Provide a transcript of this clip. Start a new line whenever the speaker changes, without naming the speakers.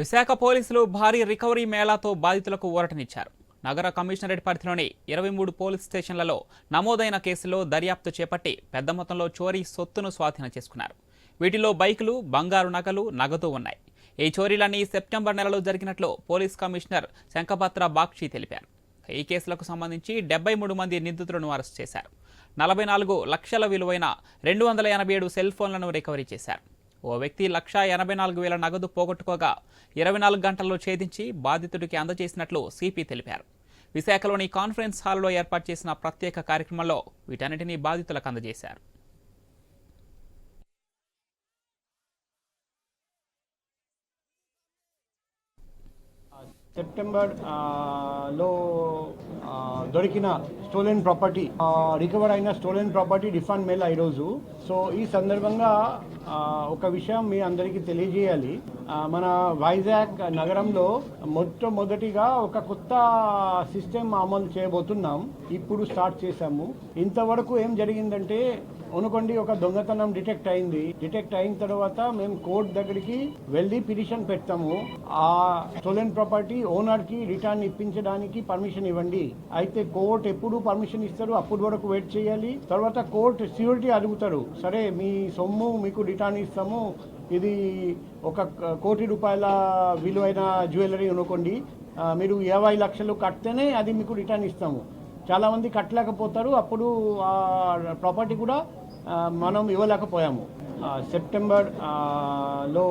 విశాఖ పోలీసులు భారీ రికవరీ మేళాతో బాధితులకు ఊరటనిచ్చారు. నగర కమిషనరేట్ పరిధిలోని ఇరవై మూడు పోలీస్ స్టేషన్లలో నమోదైన కేసులో దర్యాప్తు చేపట్టి పెద్ద మొత్తంలో చోరీ సొత్తును స్వాధీనం చేసుకున్నారు. వీటిలో బైకులు బంగారు నగలు నగదు ఉన్నాయి. ఈ చోరీలన్నీ సెప్టెంబర్ నెలలో జరిగినట్లు పోలీస్ కమిషనర్ శంఖపత్ర బాక్షి తెలిపారు. ఈ కేసులకు సంబంధించి డెబ్బై మూడు మంది నిందితులను అరెస్ట్ చేశారు. నలభై నాలుగు లక్షల విలువైన రెండు వందల ఎనభై ఏడు సెల్ ఫోన్లను రికవరీ చేశారు. ఓ వ్యక్తి లక్షా ఎనభై నాలుగు వేల నగదు పోగొట్టుకోగా ఇరవై నాలుగు గంటల్లో ఛేదించి బాధితుడికి అందజేసినట్లు సిపి తెలిపారు. విశాఖలోని కాన్ఫరెన్స్ హాల్లో ఏర్పాటు చేసిన ప్రత్యేక కార్యక్రమంలో వీటన్నిటినీ బాధితులకు అందజేశారు.
సెప్టెంబర్లో దొరికిన స్టోలెన్ ప్రాపర్టీ రికవర్ అయిన స్టోలెన్ ప్రాపర్టీ రిఫండ్ మేళ ఈరోజు. సో ఈ సందర్భంగా ఒక విషయం మీ అందరికీ తెలియజేయాలి. మన వైజాగ్ నగరంలో మొట్టమొదటిగా ఒక కొత్త సిస్టమ్ అమలు చేయబోతున్నాం. ఇప్పుడు స్టార్ట్ చేశాము. ఇంతవరకు ఏం జరిగిందంటే అనుకోండి ఒక దొంగతనం డిటెక్ట్ అయింది. డిటెక్ట్ అయిన తర్వాత మేము కోర్ట్ దగ్గరికి వెళ్ళి పిటిషన్ పెడతాము. ఆ స్టోలెన్ ప్రాపర్టీ ఓనర్కి రిటర్న్ ఇప్పించడానికి పర్మిషన్ ఇవ్వండి. అయితే కోర్ట్ ఎప్పుడు పర్మిషన్ ఇస్తారు అప్పుడు వరకు వెయిట్ చేయాలి. తర్వాత కోర్ట్ ష్యూరిటీ అడుగుతారు సరే మీ సొమ్ము మీకు రిటర్న్ ఇస్తాము. ఇది ఒక కోటి రూపాయల విలువైన జ్యువెలరీ అనుకోండి మీరు యాభై లక్షలు కడితేనే అది మీకు రిటర్న్ ఇస్తాము. చాలామంది కట్టలేకపోతారు. అప్పుడు ఆ ప్రాపర్టీ కూడా మనం ఇవ్వలేకపోయాము. సెప్టెంబర్లో సెప్టెంబర్లో